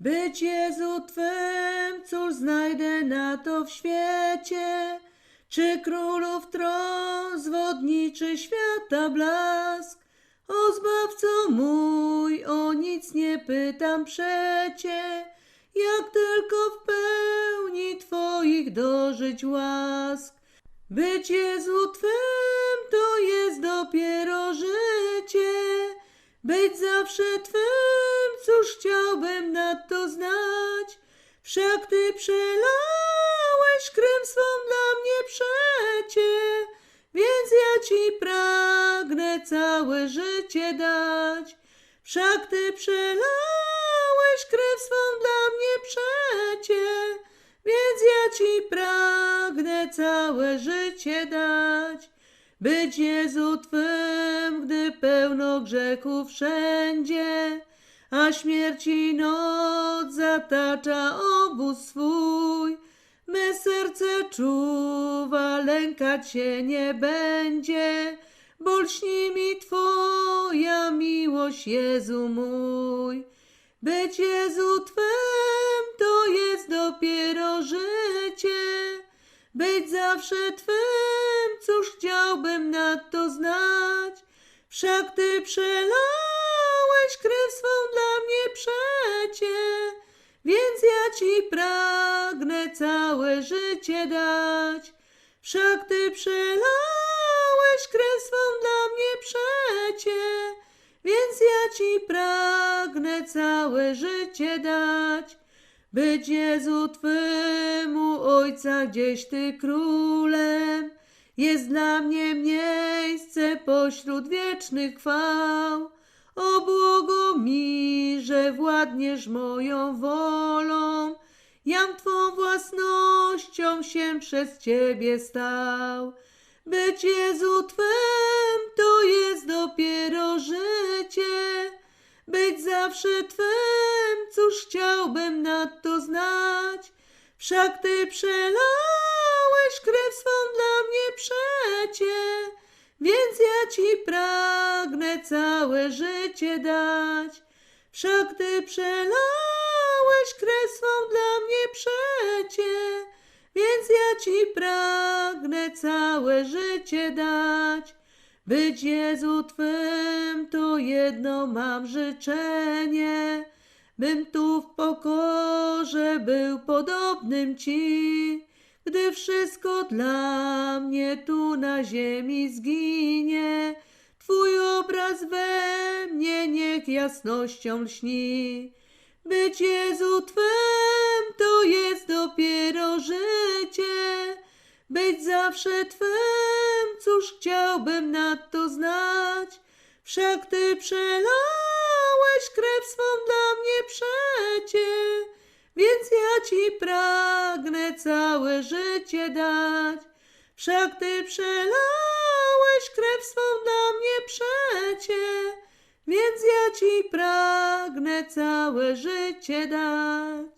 Być Jezu Twym, cóż znajdę na to w świecie? Czy królów tron, zwodniczy świata blask? O Zbawco mój, o nic nie pytam przecie, jak tylko w pełni Twoich dożyć łask. Być Jezu Twym, to jest dopiero życie, być zawsze Twym, cóż chciałbym nadto znać, wszak Ty przelałeś krew swą dla mnie przecie, więc ja Ci pragnę całe życie dać. Wszak Ty przelałeś krew swą dla mnie przecie, więc ja Ci pragnę całe życie dać. Być Jezu Twym, gdy pełno grzechów wszędzie, a śmierci noc zatacza obóz swój. Me serce czuwa, lękać się nie będzie, bo lśni mi Twoja miłość, Jezu mój. Być Jezu Twym, to jest dopiero życie, być zawsze Twym, cóż chciałbym nadto znać, wszak Ty przelałeś krew swą dla mnie przecie, więc ja Ci pragnę całe życie dać. Wszak Ty przelałeś krew swą dla mnie przecie, więc ja Ci pragnę całe życie dać. Być Jezu Twemu Ojca gdzieś Ty królem, jest dla mnie miejsce pośród wiecznych chwał. O błogo mi, że władniesz moją wolą, jam Twą własnością się przez Ciebie stał. Być Jezu Twym, to jest dopiero życie, być zawsze Twym, cóż chciałbym nadto znać, wszak Ty przelałeś krew swą dla mnie przecie, więc Ci pragnę całe życie dać. Wszak Ty przelałeś krew dla mnie przecie, więc ja Ci pragnę całe życie dać. Być Jezu Twym, to jedno mam życzenie, bym tu w pokorze był podobnym Ci, gdy wszystko dla mnie tu na ziemi zginie. Twój obraz we mnie niech jasnością lśni. Być Jezu Twym, to jest dopiero życie, być zawsze Twym, cóż chciałbym nadto znać, wszak Ty przelałeś Ci pragnę całe życie dać. Wszak Ty przelałeś krew swą dla mnie przecie, więc ja Ci pragnę całe życie dać.